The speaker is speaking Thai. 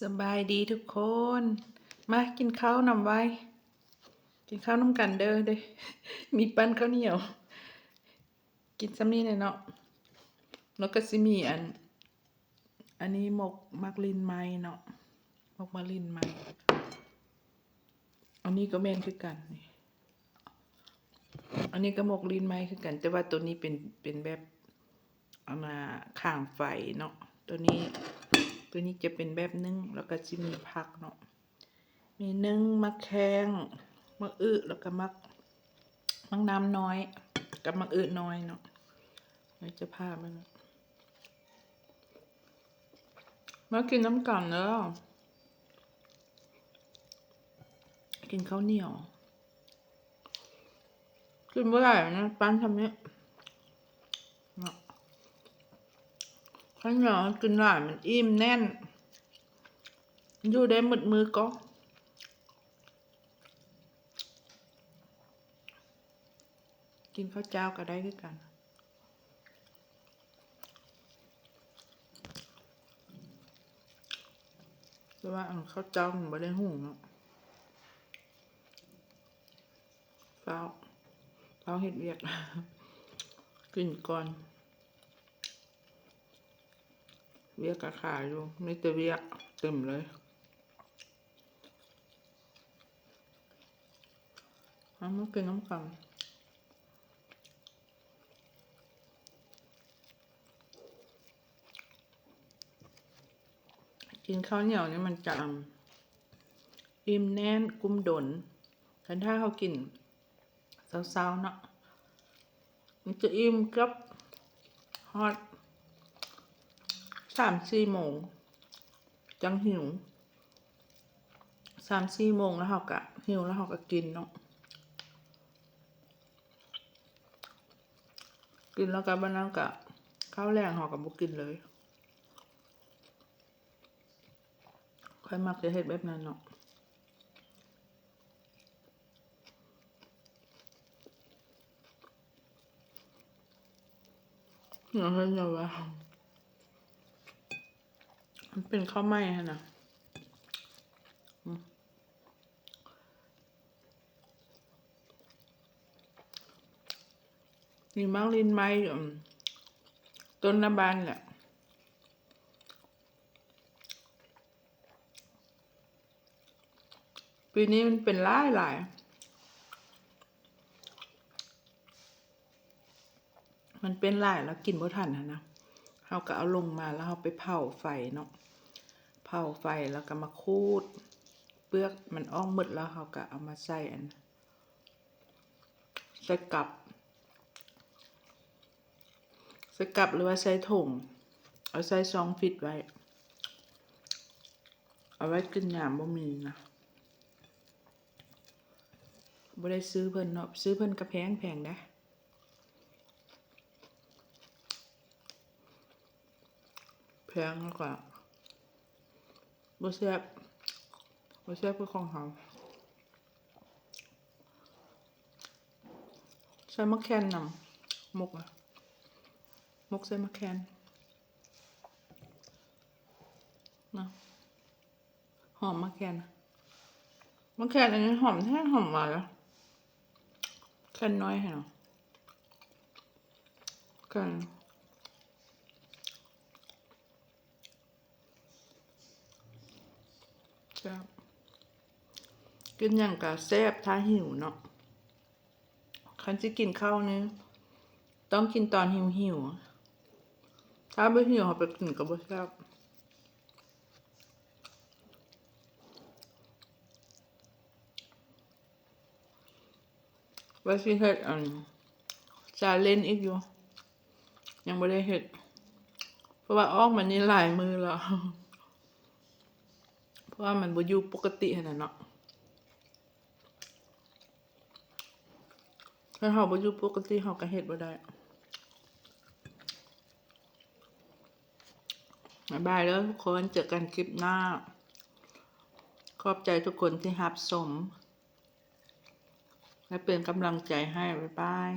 สบายดีทุกคน มากินข้าวนำไว้ กินข้าวน้ำกันเด้อเด้มีปั้นข้าวเหนียว กินซ้ำนี้เลยเนาะแล้วก็สิมีอัน อันนี้หมกมักลินไม้เนาะหมกมักลินไม้อันนี้ก็แม่นคือกันนี่อันนี้ก็หมกลินไม้คือกัน แต่ว่าตัวนี้เป็นเป็นแบบเอามาข้างไฟเนาะตัวนี้ ตัวนี้จะเป็นแบบนึ่งแล้วก็จะมีผักเนาะมีนึ่งมะแขงมะอึแล้วก็มะมักน้ำน้อย กับมะอึน้อยเนาะเดี๋ยวจะพามันนะมากินน้ำกันเนาะกินข้าวเหนียว กินเมื่อไหร่นะปั้นทำเนี้ยเนาะ ข้าวเหนียวกินหลายมันอิ่มแน่น อยู่ได้หมดมือก็กินข้าวเจ้าก็ได้คือกันแต่ว่าอันข้าวเจ้าผมไม่ได้หุงเนาะเปล่าเปล่าเห็ดเวียกกินก่อน เวียกกะขายอยู่ไม่แต่เวียกเต็มเลยเอามากินน้ำกันกินข้าวเหนียวนี่มันจะอิ่มแน่นกุ้มดนคันถ้าเขากินเศร้าๆเนาะมันจะอิ่มกับฮอต สามสี่โมงจังหิวสามสี่โมงแล้วเขากะหิวแล้วเขาก็กินเนาะกินแล้วก็บ้านนั้นกะข้าวแรงเขากับบุกินเลยค่อยมักจะเห็ดแบบนั้นเนาะอย่าให้ยาวะ มันเป็นข้าวไหม้ฮะนะอืมมีมักลินไม้ต้นน้ำบานแหละปีนี้มันเป็นหลายหลาย มันเป็นหลายแล้วกินบ่ทันนะนะ เราก็เอาลงมาแล้วเราไปเผาไฟเนาะ เผาไฟแล้วก็มาคูด เปลือกมันอ้อมหมดแล้วเราก็เอามาใส่อันใส่กับใส่กับหรือว่าใส่ถุงเอาใส่ซองฟิตไว้ เอาไว้กินยามบ่มีนะบ่ได้ซื้อเพิ่นเนาะซื้อเพิ่นกระแพงแพงนะ แพงแล้วก็บแซ่บบแซ่บคือของเขาใส่มะแคนนำมกอะมกใส่มะแคนนะหอมมะแคนมะแคนอันนี้หอมแท้หอมหวานแล้วแคนน้อยให้เนแคน จ้ากินอย่างกะแซบถ้าหิวเนาะคันจะกินข้าวนี่ต้องกินตอนหิวหิวถ้าไม่หิวเขาไปกินกับบ่แซบว่าสิเฮ็ดอันจะเล่นอีกอยู่ ยังไม่ได้เฮ็ด เพราะว่าออกมันนี่หลายมือแล้วเพราะ ว่ามันบ่อยู่ปกติขนาดเนาะถ้าเฮาบ่อยู่ปกติเฮาก็เฮ็ดบ่ได้บายบายแล้วทุกคนเจอกันคลิปหน้า ขอบใจทุกคนที่รับสม และเป็นกำลังใจให้ บ๊ายบาย